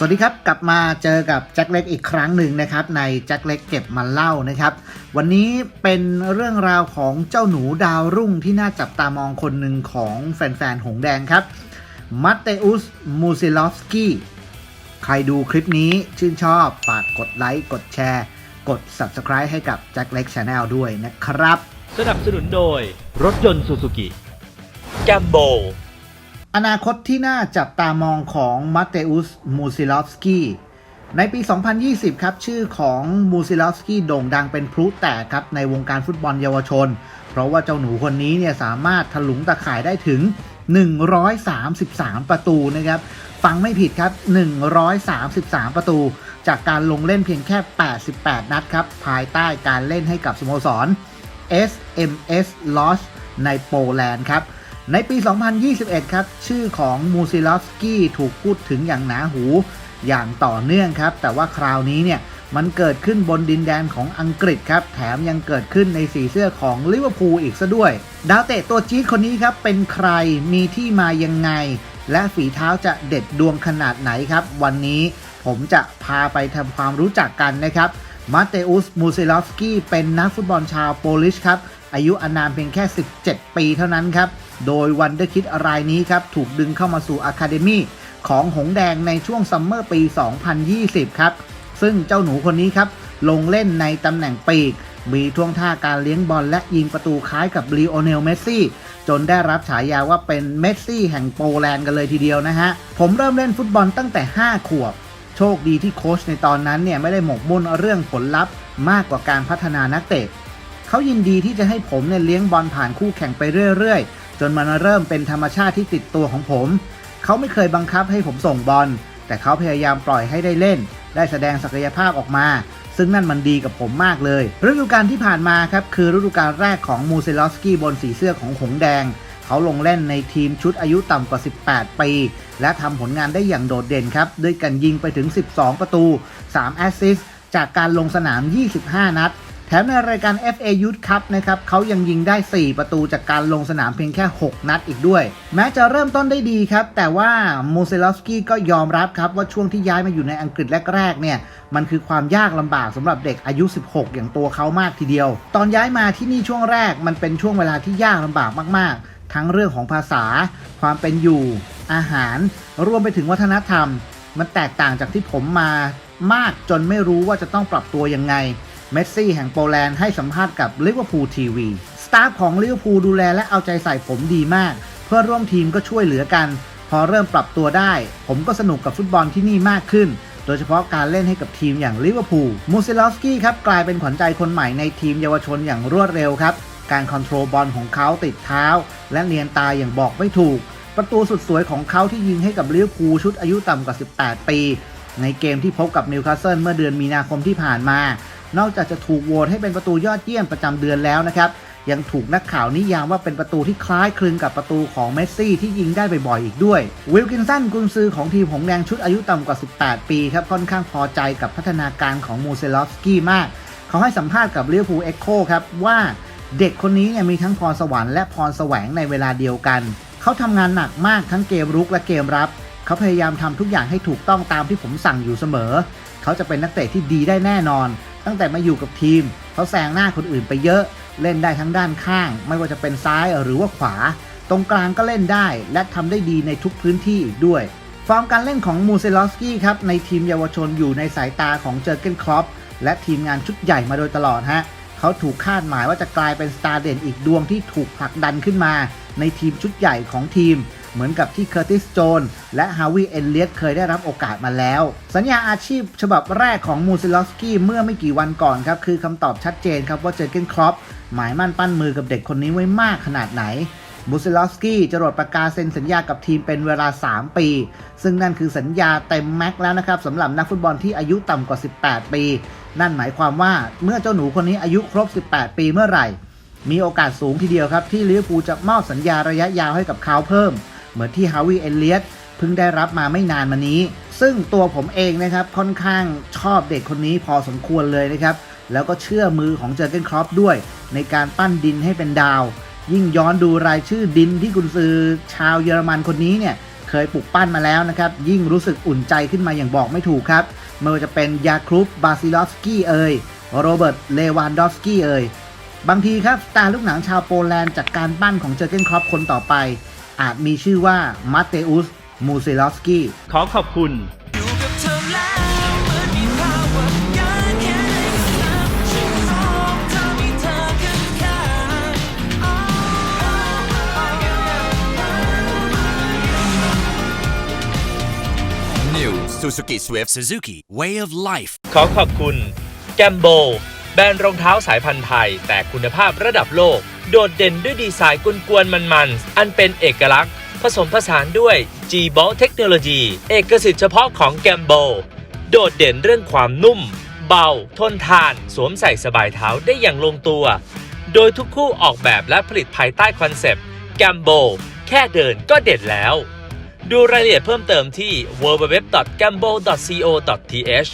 สวัสดีครับ กลับมาเจอกับแจ็คเล็กอีกครั้งหนึ่งนะครับ ในแจ็คเล็กเก็บมาเล่านะครับ วันนี้เป็นเรื่องราวของเจ้าหนูดาวรุ่งที่น่าจับตามองคนหนึ่งของแฟนๆ หงแดงครับมัตเตอุสมูซิลอฟสกี้ใครดูคลิปนี้ชื่นชอบฝากกดไลค์ กดแชร์ กด Subscribe ให้กับแจ็คเล็กชาแนลด้วยนะครับ สนับสนุนโดยรถยนต์ซูซูกิแกมโบ อนาคตที่น่าจับตามองของมาเตอุสมูซิลอฟสกี้ในปี 2020 ครับ ชื่อของมูซิลอฟสกี้โด่งดังเป็นพลุแตกครับ ในวงการฟุตบอลเยาวชน เพราะว่าเจ้าหนูคนนี้เนี่ยสามารถถลุงตะข่ายได้ถึง 133 ประตูนะครับ ฟังไม่ผิดครับ 133 ประตู จากการลงเล่นเพียงแค่ 88 นัดครับ ภายใต้การเล่นให้กับสโมสร SMS Lodz ในโปแลนด์ครับ ในปี 2021 ครับ ชื่อของมูซิลอฟสกี้ถูกพูดถึงอย่างหนาหูอย่างต่อเนื่องครับ แต่ว่าคราวนี้เนี่ยมันเกิดขึ้นบนดินแดนของอังกฤษครับ แถมยังเกิดขึ้นในสีเสื้อของลิเวอร์พูลอีกซะด้วย ดาวเตะตัวจี๊ดคนนี้ครับ เป็นใครมีที่มายังไง และฝีเท้าจะเด็ดดวงขนาดไหนครับ วันนี้ผมจะพาไปทำความรู้จักกันนะครับมาเตอุสมูซิลอฟสกี้เป็นนักฟุตบอลชาวโปลิชครับอายุอานามเพียงแค่ 17 ปีเท่านั้นครับ โดยวันเดอร์คิดรายนี้ครับถูกดึงเข้ามาสู่อะคาเดมี่ของหงแดงในช่วงซัมเมอร์ปี 2020 ครับ ซึ่งเจ้าหนูคนนี้ครับ ลงเล่นในตำแหน่งปีก มีท่วงท่าการเลี้ยงบอลและยิงประตูคล้ายกับลีโอเนลเมสซี่ จนได้รับฉายาว่าเป็นเมสซี่แห่งโปแลนด์กันเลยทีเดียวนะฮะ ผมเริ่มเล่นฟุตบอลตั้งแต่ 5 ขวบ โชคดีที่โค้ชในตอนนั้นเนี่ยไม่ได้หมกมุ่นเรื่องผลลัพธ์มากกว่าการพัฒนานักเตะเขายินดีที่จะให้ผมเนี่ยเลี้ยงบอลผ่านคู่แข่งไปเรื่อยๆ จนมันเริ่มเป็นธรรมชาติที่ติดตัวของผม เขาไม่เคยบังคับให้ผมส่งบอล แต่เขาพยายามปล่อยให้ได้เล่น ได้แสดงศักยภาพออกมา ซึ่งนั่นมันดีกับผมมากเลย ฤดูกาลที่ผ่านมาครับคือฤดูกาลแรกของมูเซลอฟสกี้บนสีเสื้อของหงแดง เขาลงเล่นในทีมชุดอายุต่ำกว่า 18 ปี และทำผลงานได้อย่างโดดเด่นครับด้วยการยิงไปถึง 12 ประตู 3 แอสซิสต์จากการลงสนาม 25 นัด แถมในรายการ FA Youth Cup นะครับเขายังยิงได้ 4 ประตูจากการลงสนามเพียงแค่ 6 นัดอีกด้วย แม้จะเริ่มต้นได้ดีครับ แต่ว่าโมเซลอฟสกี้ก็ยอมรับครับว่าช่วงที่ย้ายมาอยู่ในอังกฤษแรกๆเนี่ยมันคือความยากลำบากสำหรับเด็กอายุ 16 อย่างตัวเขามากทีเดียว ตอนย้ายมาที่นี่ช่วงแรกมันเป็นช่วงเวลาที่ยากลำบากมากๆ ทั้งเรื่องของภาษา ความเป็นอยู่ อาหาร รวมไปถึงวัฒนธรรม มันแตกต่างจากที่ผมมามากจนไม่รู้ว่าจะต้องปรับตัวยังไง เมสซี่แห่งโปแลนด์ให้สัมภาษณ์กับลิเวอร์พูลทีวีสตาฟของลิเวอร์พูลดูแลและเอาใจใส่ผมดีมาก เพื่อร่วมทีมก็ช่วยเหลือกัน พอเริ่มปรับตัวได้ ผมก็สนุกกับฟุตบอลที่นี่มากขึ้น โดยเฉพาะการเล่นให้กับทีมอย่างลิเวอร์พูลมูซิลอฟสกี้ครับกลายเป็นขวัญใจคนใหม่ในทีมเยาวชนอย่างรวดเร็วครับการคอนโทรลบอลของเขาติดเท้า และเนียนตาอย่างบอกไม่ถูก ประตูสุดสวยของเขาที่ยิงให้กับลิเวอร์พูลชุดอายุต่ำกว่า 18 ปี ในเกมที่พบกับนิวคาสเซิลเมื่อเดือนมีนาคมที่ผ่านมา นอกจากจะถูกโหวตให้เป็นประตูยอดเยี่ยมประจำเดือนแล้วนะครับยังถูกนักข่าวนิยามว่าเป็นประตูที่คล้ายคลึงกับประตูของเมสซี่ที่ยิงได้บ่อยๆอีกด้วย วิลกินสันกุนซือของทีมหงแดงชุดอายุต่ำกว่า 18 ปีครับค่อนข้างพอใจกับพัฒนาการของมูเซลอฟสกี้มาก เขาให้สัมภาษณ์กับเลียวพูเอ็กโคครับว่าเด็กคนนี้เนี่ยมีทั้งพรสวรรค์และพรแสวงในเวลาเดียวกัน เขาทำงานหนักมากทั้งเกมรุกและเกมรับ เขาพยายามทำทุกอย่างให้ถูกต้องตามที่ผมสั่งอยู่เสมอ เขาจะเป็นนักเตะที่ดีได้แน่นอน ตั้งแต่มาอยู่กับทีม เขาแซงหน้าคนอื่นไปเยอะ เล่นได้ทั้งด้านข้าง ไม่ว่าจะเป็นซ้ายหรือว่าขวา ตรงกลางก็เล่นได้ และทำได้ดีในทุกพื้นที่ด้วย ฟอร์มการเล่นของมูเซลอฟสกี้ครับในทีมเยาวชนอยู่ในสายตาของเจอร์เกนครอปและทีมงานชุดใหญ่มาโดยตลอดฮะเขาถูกคาดหมายว่าจะกลายเป็นสตาร์เด่นอีกดวงที่ถูกผลักดันขึ้นมา ในทีมชุดใหญ่ของทีม เหมือนกับที่เคอร์ติสโจนและฮาวิเอเลียตเคยได้รับโอกาสมาแล้ว สัญญาอาชีพฉบับแรกของมูซิลอฟสกี้เมื่อไม่กี่วันก่อนครับ คือคำตอบชัดเจนครับว่าเจอร์เกนครอปหมายมั่นปั้นมือกับเด็กคนนี้ไว้มากขนาดไหนมูซิลอฟสกี้จะรดประกาศเซ็นสัญญากับทีมเป็นเวลา 3 ปี ซึ่งนั่นคือสัญญาเต็มแม็กแล้วนะครับสำหรับนักฟุตบอลที่อายุต่ำกว่า 18 ปี นั่นหมายความว่าเมื่อเจ้าหนูคนนี้อายุครบ 18 ปีเมื่อไหร่ มีโอกาสสูงทีเดียวครับ ที่ลิเวอร์พูลจะมอบสัญญาระยะยาวให้กับเขาเพิ่ม เหมือนที่ฮาวิเอเลียตเพิ่งได้รับมาไม่นานมานี้ ซึ่งตัวผมเองนะครับค่อนข้างชอบเด็กคนนี้พอสมควรเลยนะครับ แล้วก็เชื่อมือของเจอร์เกนครอปด้วย ในการปั้นดินให้เป็นดาว ยิ่งย้อนดูรายชื่อดินที่กุนซือชาวเยอรมันคนนี้เนี่ยเคยปลุกปั้นมาแล้วนะครับ ยิ่งรู้สึกอุ่นใจขึ้นมาอย่างบอกไม่ถูกครับไม่ว่าจะเป็นยาครุปบาซิลอฟสกี้เอ่ยโรเบิร์ตเลวานดอฟสกี้เอ่ยบางทีครับตาลูกหนังชาวโปแลนด์จากการปั้นของเจอร์เกนครอปคนต่อไป อาจมีชื่อว่ามาเตอุสมูซิลอฟสกี้ขอขอบคุณอยู่กับเธอแล้วเหมือนมีภาวะอยากแค่ได้สัมผัสฉันมองเธอมีเธอข้างๆ New Suzuki Swift Suzuki Way of Life ขอขอบคุณ แกมโบ แบรนด์รองเท้าสายพันธุ์ไทย แต่คุณภาพระดับโลก โดดเด่นด้วยดีไซน์กวนๆมันๆ อันเป็นเอกลักษณ์ ผสมผสานด้วย g b o l Technology เอกสิทธิ์เฉพาะของแกมโบโดดเด่นเรื่องความนุ่ม เบา ทนทาน สวมใส่สบายเท้าได้อย่างลงตัว โดยทุกคู่ออกแบบและผลิตภายใต้คอนเซปต์แกมโบแค่เดินก็เด็ดแล้ว ดูรายละเอียดเพิ่มเติมที่ www.gambo.co.th